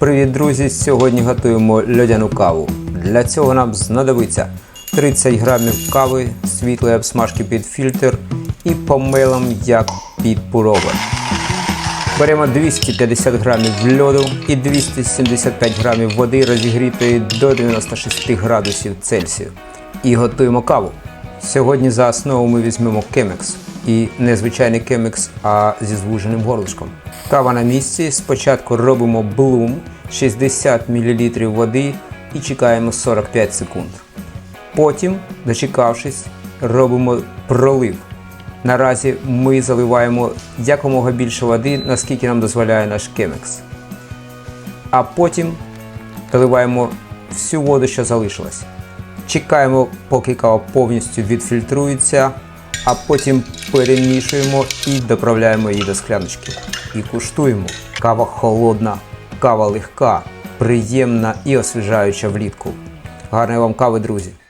Привіт, друзі! Сьогодні готуємо льодяну каву. Для цього нам знадобиться 30 грамів кави, світлої обсмажки під фільтр і помелом як під пуровер. Беремо 250 грамів льоду і 275 грамів води розігрітої до 96 градусів Цельсію. І готуємо каву. Сьогодні за основу ми візьмемо кемекс. І не звичайний кемекс, а зі звуженим горлышком. Кава на місці. Спочатку робимо блум 60 мл води і чекаємо 45 секунд. Потім, дочекавшись, робимо пролив. Наразі ми заливаємо якомога більше води, наскільки нам дозволяє наш кемекс. А потім доливаємо всю воду, що залишилась. Чекаємо, поки кава повністю відфільтрується, а потім перемішуємо і доправляємо її до скляночки. І куштуємо. Кава холодна, кава легка, приємна і освіжаюча влітку. Гарної вам кави, друзі!